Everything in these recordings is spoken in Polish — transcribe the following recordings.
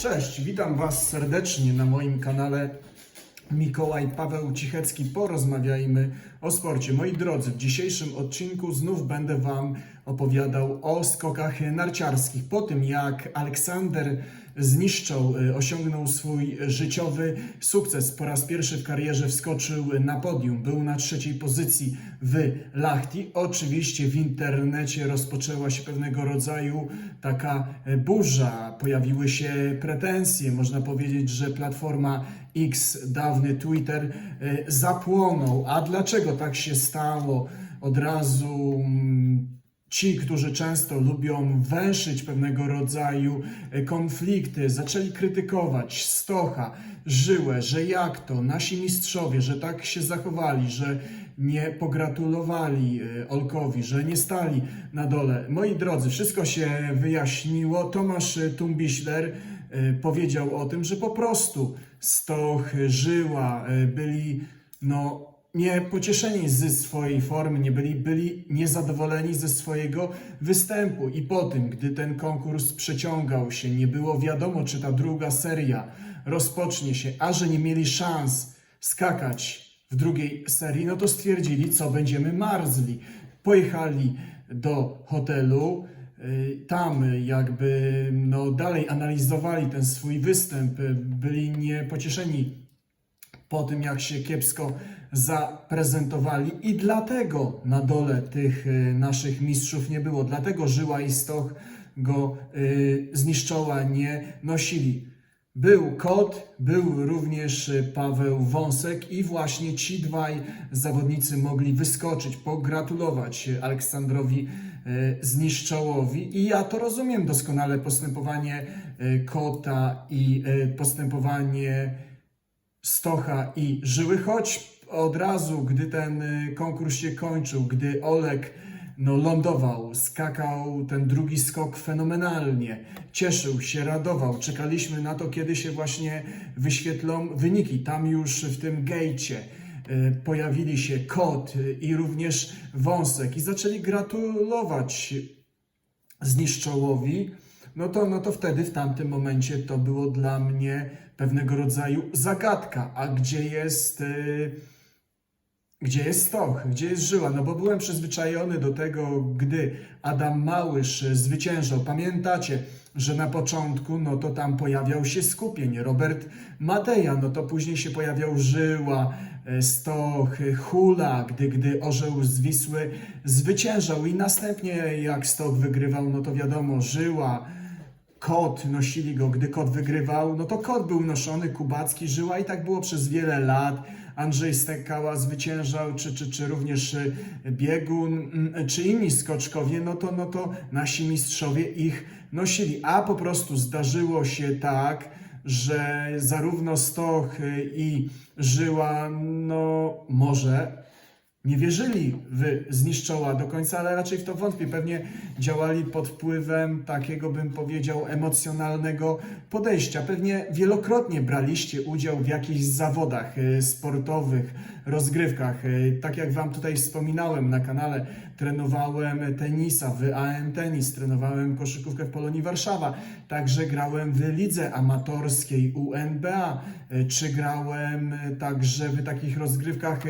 Cześć, witam Was serdecznie na moim kanale Mikołaj Paweł Cichecki. Porozmawiajmy o sporcie. Moi drodzy, w dzisiejszym odcinku znów będę Wam opowiadał o skokach narciarskich. Po tym jak Aleksander zniszczał, y, osiągnął swój życiowy sukces. Po raz pierwszy w karierze wskoczył na podium. Był na trzeciej pozycji w Lachti. Oczywiście w internecie rozpoczęła się pewnego rodzaju taka e, burza. Pojawiły się pretensje. Można powiedzieć, że platforma X, dawny Twitter, e, zapłonął. A dlaczego tak się stało? Od razu mm, Ci, którzy często lubią węszyć pewnego rodzaju e, konflikty, zaczęli krytykować Stocha, Żyłę, że jak to, nasi mistrzowie, że tak się zachowali, że nie pogratulowali e, Olkowi, że nie stali na dole. Moi drodzy, wszystko się wyjaśniło. Tomasz Tumbiśler e, powiedział o tym, że po prostu Stoch, Żyła byli no nie pocieszeni ze swojej formy, nie byli, byli niezadowoleni ze swojego występu. I po tym, gdy ten konkurs przeciągał się, nie było wiadomo, czy ta druga seria rozpocznie się, a że nie mieli szans skakać w drugiej serii, no to stwierdzili, co będziemy marzli. Pojechali do hotelu, y, tam jakby no, dalej analizowali ten swój występ, y, byli niepocieszeni po tym, jak się kiepsko zaprezentowali i dlatego na dole tych y, naszych mistrzów nie było. Dlatego Żyła i Stoch go y, zniszczoła nie nosili. Był Kot, był również y, Paweł Wąsek i właśnie ci dwaj zawodnicy mogli wyskoczyć, pogratulować Aleksandrowi Zniszczołowi i ja to rozumiem doskonale postępowanie Kota i postępowanie Stocha i Żyły, choć od razu, gdy ten y, konkurs się kończył, gdy Olek no, lądował, skakał ten drugi skok fenomenalnie, cieszył się, radował. Czekaliśmy na to, kiedy się właśnie wyświetlą wyniki. Tam już w tym gejcie y, pojawili się kot y, i również wąsek i zaczęli gratulować zniszczołowi, no to, no to wtedy w tamtym momencie to było dla mnie pewnego rodzaju zagadka. A gdzie jest, yy, gdzie jest Stoch, gdzie jest Żyła? No bo byłem przyzwyczajony do tego, gdy Adam Małysz zwyciężał. Pamiętacie, że na początku, no to tam pojawiał się skupień. Robert Mateja, no to później się pojawiał Żyła, e, Stoch, e, Hula, gdy, gdy Orzeł z Wisły zwyciężał i następnie jak Stoch wygrywał, no to wiadomo, Żyła, Kot nosili go, gdy kot wygrywał, no to kot był noszony, Kubacki, Żyła i tak było przez wiele lat. Andrzej Stekała zwyciężał, czy, czy, czy również y, Biegun, mm, czy inni skoczkowie, no to, no to nasi mistrzowie ich nosili. A po prostu zdarzyło się tak, że zarówno Stoch y, i Żyła, no może nie wierzyli w zniszczoła do końca, ale raczej w to wątpię. Pewnie działali pod wpływem takiego, bym powiedział, emocjonalnego podejścia. Pewnie wielokrotnie braliście udział w jakichś zawodach y, sportowych, rozgrywkach. Y, Tak jak Wam tutaj wspominałem na kanale, trenowałem tenisa w AM Tenis, trenowałem koszykówkę w Polonii Warszawa, także grałem w lidze amatorskiej UNBA, czy grałem także w takich rozgrywkach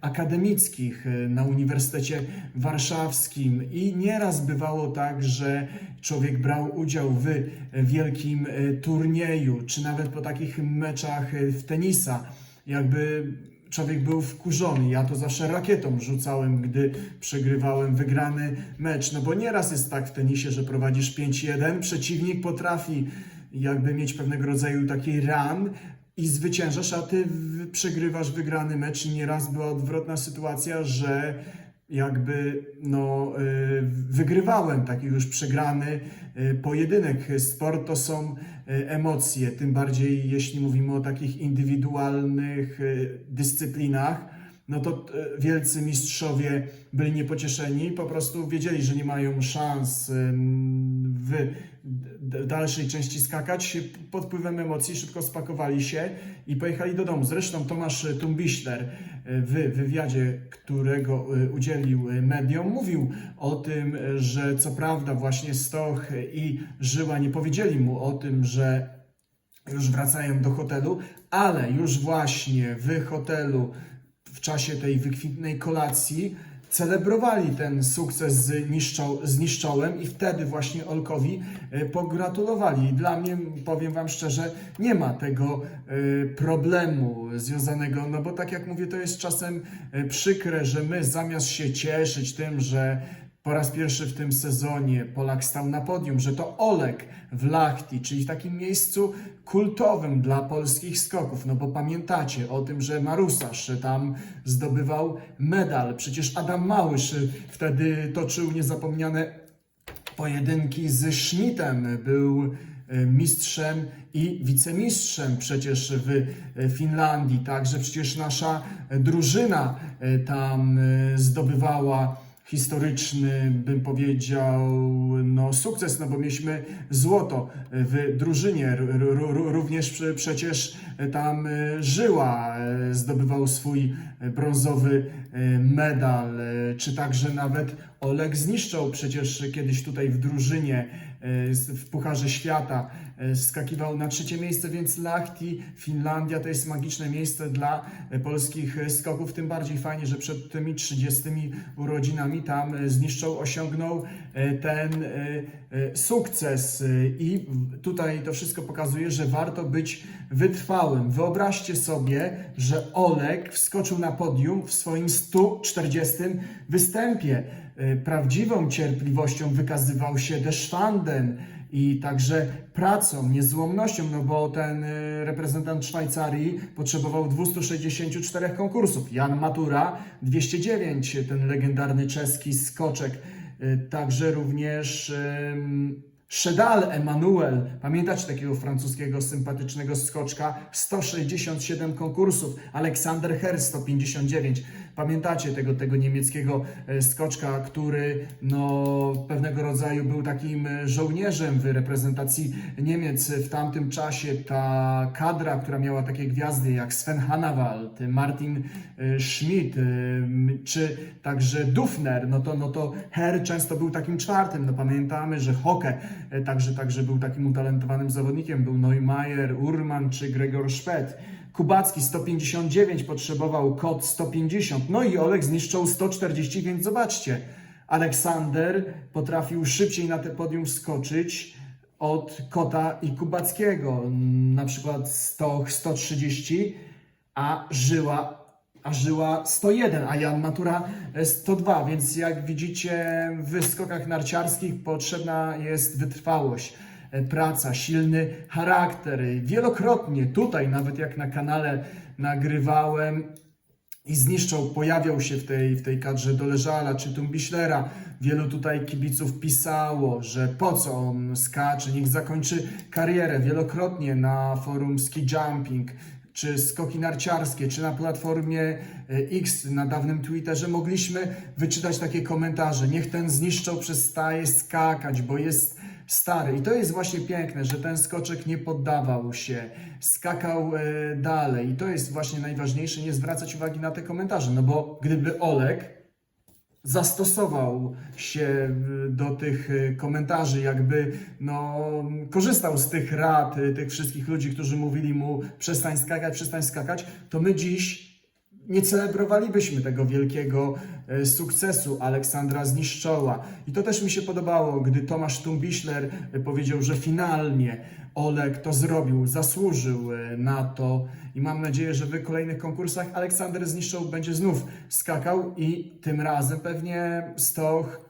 akademickich na Uniwersytecie Warszawskim? I nieraz bywało tak, że człowiek brał udział w wielkim turnieju, czy nawet po takich meczach w tenisa, jakby człowiek był wkurzony. Ja to zawsze rakietą rzucałem, gdy przegrywałem wygrany mecz. No bo nieraz jest tak w tenisie, że prowadzisz 5-1, przeciwnik potrafi jakby mieć pewnego rodzaju taki run i zwyciężasz, a ty przegrywasz wygrany mecz. Nieraz była odwrotna sytuacja, że jakby no, y, wygrywałem taki już przegrany y, pojedynek. Sport to są emocje, tym bardziej jeśli mówimy o takich indywidualnych y, dyscyplinach. No to y, wielcy mistrzowie byli niepocieszeni, po prostu wiedzieli, że nie mają szans y, w dalszej części skakać. Pod wpływem emocji szybko spakowali się i pojechali do domu. Zresztą Tomasz Tumbiśler w wywiadzie, którego y, udzielił y, mediom, mówił o tym, że co prawda właśnie Stoch i Żyła nie powiedzieli mu o tym, że już wracają do hotelu, ale już właśnie w hotelu w czasie tej wykwintnej kolacji celebrowali ten sukces z, niszczo, z niszczołem i wtedy właśnie Olkowi e, pogratulowali. I dla mnie, powiem Wam szczerze, nie ma tego e, problemu związanego, no bo tak jak mówię, to jest czasem e, przykre, że my zamiast się cieszyć tym, że po raz pierwszy w tym sezonie Polak stał na podium, że to Olek w Lachti, czyli w takim miejscu kultowym dla polskich skoków. No bo pamiętacie o tym, że Marusarz tam zdobywał medal. Przecież Adam Małysz wtedy toczył niezapomniane pojedynki z Schmidtem. Był e, mistrzem i wicemistrzem przecież w e, Finlandii. Także przecież nasza drużyna e, tam zdobywała historyczny, bym powiedział, no, sukces, no bo mieliśmy złoto w drużynie. Również prze- przecież tam e, Żyła e, zdobywał swój brązowy e, medal, e, czy także nawet Oleg zniszczał przecież kiedyś tutaj w drużynie e, w Pucharze Świata e, skakiwał na trzecie miejsce, więc Lahti, Finlandia to jest magiczne miejsce dla e, polskich skoków, tym bardziej fajnie, że przed tymi 30 urodzinami tam zniszczał, osiągnął ten sukces i tutaj to wszystko pokazuje, że warto być wytrwałym. Wyobraźcie sobie, że Oleg wskoczył na podium w swoim 140 występie. E, Prawdziwą cierpliwością wykazywał się Deschwanden i także pracą, niezłomnością, no bo ten e, reprezentant Szwajcarii potrzebował 264 konkursów. Jan Matura 209, ten legendarny czeski skoczek. E, Także również Szedal Emanuel, pamiętacie takiego francuskiego sympatycznego skoczka? 167 konkursów. Aleksander Herr 159. Pamiętacie tego, tego niemieckiego e, skoczka, który no, pewnego rodzaju był takim e, żołnierzem w reprezentacji Niemiec w tamtym czasie. Ta kadra, która miała takie gwiazdy jak Sven Hannawald, Martin e, Schmidt, czy także Dufner, no to, no to Herr często był takim czwartym. No pamiętamy, że Hocke e, także, także był takim utalentowanym zawodnikiem. Był Neumayer, Urman czy Gregor Szpet. Kubacki 159 potrzebował, Kot 150, no i Olek zniszczył 140, więc zobaczcie, Aleksander potrafił szybciej na te podium wskoczyć od Kota i Kubackiego, na przykład 100, 130, a Żyła, a Żyła 101, a Jan Matura e, 102, więc jak widzicie w skokach narciarskich potrzebna jest wytrwałość praca, silny charakter. Wielokrotnie tutaj, nawet jak na kanale nagrywałem i zniszczał, pojawiał się w tej, w tej kadrze Doleżala czy Tumbichlera. Wielu tutaj kibiców pisało, że po co on skacze, niech zakończy karierę. Wielokrotnie na forum Ski Jumping czy skoki narciarskie, czy na platformie e, X, na dawnym Twitterze mogliśmy wyczytać takie komentarze. Niech ten zniszczał przestaje skakać, bo jest stary. I to jest właśnie piękne, że ten skoczek nie poddawał się, skakał e, dalej. I to jest właśnie najważniejsze, nie zwracać uwagi na te komentarze, no bo gdyby Olek zastosował się y, do tych y, komentarzy, jakby no, korzystał z tych rad, y, tych wszystkich ludzi, którzy mówili mu przestań skakać, przestań skakać, to my dziś nie celebrowalibyśmy tego wielkiego e, sukcesu Aleksandra Zniszczoła. I to też mi się podobało, gdy Tomasz Tumbischler e, powiedział, że finalnie Olek to zrobił, zasłużył e, na to i mam nadzieję, że w kolejnych konkursach Aleksander Zniszczoł będzie znów skakał i tym razem pewnie Stoch,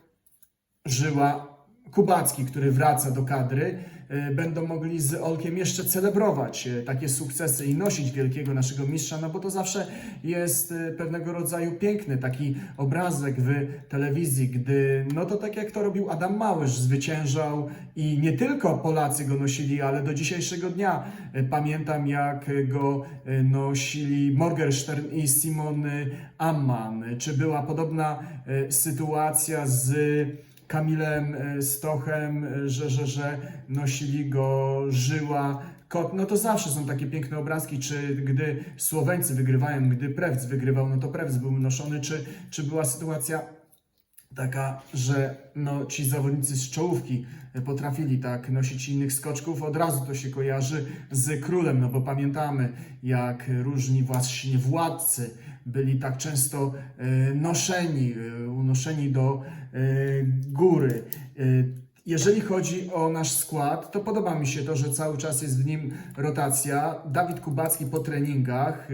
Żyła, Kubacki, który wraca do kadry, będą mogli z Olkiem jeszcze celebrować e, takie sukcesy i nosić wielkiego naszego mistrza, no bo to zawsze jest e, pewnego rodzaju piękny taki obrazek w telewizji, gdy, no to tak jak to robił Adam Małysz, zwyciężał i nie tylko Polacy go nosili, ale do dzisiejszego dnia pamiętam jak go nosili Morgenstern i Simon Amman. Czy była podobna sytuacja z Kamilem e, Stochem, e, że, że, że nosili go Żyła, Kot, no to zawsze są takie piękne obrazki, czy gdy Słoweńcy wygrywają, gdy Prewc wygrywał, no to Prewc był noszony, czy, czy była sytuacja taka, że no, ci zawodnicy z czołówki potrafili tak nosić innych skoczków, od razu to się kojarzy z królem, no bo pamiętamy, jak różni właśnie władcy byli tak często e, noszeni, e, unoszeni do e, góry. Jeżeli chodzi o nasz skład, to podoba mi się to, że cały czas jest w nim rotacja. Dawid Kubacki po treningach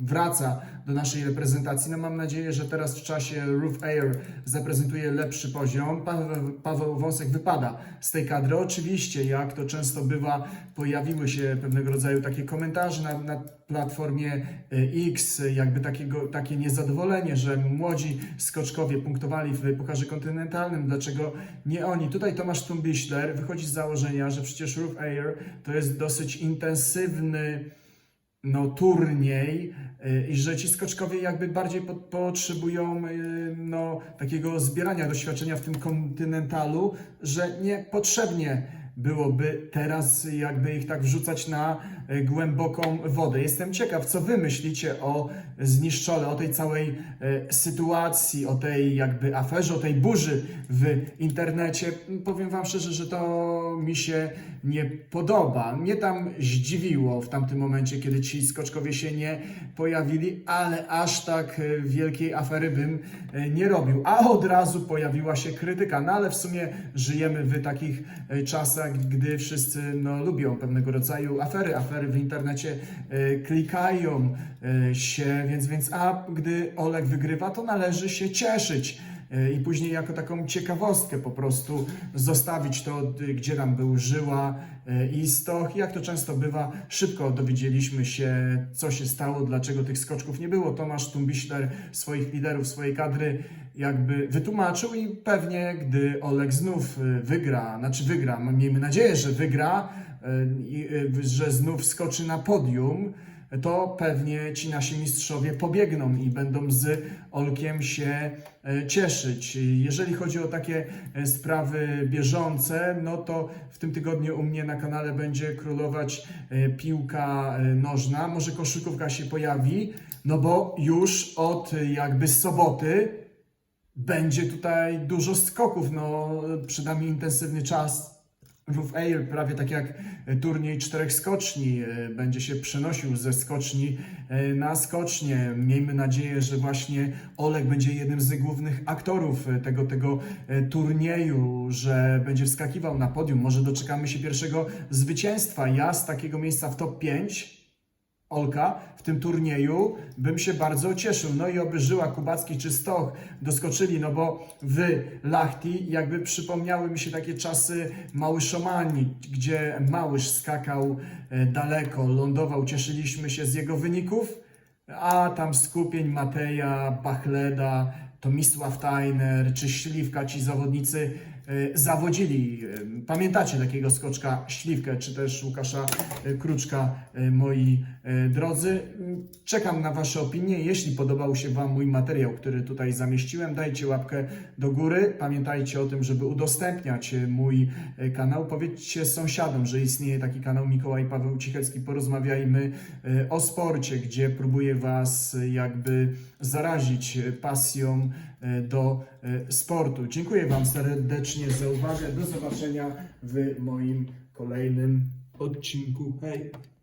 wraca do naszej reprezentacji. No mam nadzieję, że teraz w czasie Roof Air zaprezentuje lepszy poziom. Paweł, Paweł Wąsek wypada z tej kadry. Oczywiście, jak to często bywa, pojawiły się pewnego rodzaju takie komentarze na, na platformie y, X, jakby takiego, takie niezadowolenie, że młodzi skoczkowie punktowali w Pucharze Kontynentalnym, dlaczego nie oni. Tutaj Tomasz Tumbiśler wychodzi z założenia, że przecież Roof Air to jest dosyć intensywny no, turniej y, i że ci skoczkowie jakby bardziej po, potrzebują y, no, takiego zbierania doświadczenia w tym kontynentalu, że niepotrzebnie byłoby teraz jakby ich tak wrzucać na y, głęboką wodę. Jestem ciekaw, co wy myślicie o zniszczole, o tej całej y, sytuacji, o tej jakby aferze, o tej burzy w internecie. Powiem wam szczerze, że to mi się nie podoba. Mnie tam zdziwiło w tamtym momencie, kiedy ci skoczkowie się nie pojawili, ale aż tak e, wielkiej afery bym e, nie robił. A od razu pojawiła się krytyka. No ale w sumie żyjemy w takich e, czasach, gdy wszyscy no, lubią pewnego rodzaju afery. Afery w internecie e, klikają e, się, więc, więc a gdy Oleg wygrywa, to należy się cieszyć i później jako taką ciekawostkę po prostu zostawić to, y, gdzie tam był Żyła e, i Stoch. Jak to często bywa, szybko dowiedzieliśmy się, co się stało, dlaczego tych skoczków nie było. Tomasz Tumbiśler swoich liderów, swojej kadry jakby wytłumaczył i pewnie, gdy Oleg znów y, wygra, znaczy wygra, miejmy nadzieję, że wygra, y, że znów skoczy na podium, to pewnie ci nasi mistrzowie pobiegną i będą z Olkiem się e, cieszyć. Jeżeli chodzi o takie e, sprawy bieżące, no to w tym tygodniu u mnie na kanale będzie królować e, piłka nożna. Może koszykówka się pojawi, no bo już od jakby soboty będzie tutaj dużo skoków. No, przed intensywny czas. Roof Air, prawie tak jak turniej czterech skoczni, e, będzie się przenosił ze skoczni e, na skocznie. Miejmy nadzieję, że właśnie Olek będzie jednym z głównych aktorów e, tego, tego turnieju, że będzie wskakiwał na podium. Może doczekamy się pierwszego zwycięstwa. Ja z takiego miejsca w top 5 Olka w tym turnieju bym się bardzo cieszył. No i oby Żyła, Kubacki czy Stoch doskoczyli, no bo w Lachti jakby przypomniały mi się takie czasy Małyszomanii, gdzie Małysz skakał e, daleko, lądował, cieszyliśmy się z jego wyników, a tam skupień Mateja, Bachleda, Tomisław Tajner czy Śliwka, ci zawodnicy e, zawodzili. E, Pamiętacie takiego skoczka Śliwkę, czy też Łukasza Kruczka, moi drodzy. M, Czekam na Wasze opinie. Jeśli podobał się Wam mój materiał, który tutaj zamieściłem, dajcie łapkę do góry. Pamiętajcie o tym, żeby udostępniać e, mój e, kanał. Powiedzcie sąsiadom, że istnieje taki kanał Mikołaj Paweł Cichecki. Porozmawiajmy e, o sporcie, gdzie próbuję Was e, jakby zarazić e, pasją e, do e, sportu. Dziękuję Wam serdecznie za uwagę. Do zobaczenia w moim kolejnym odcinku. Hej!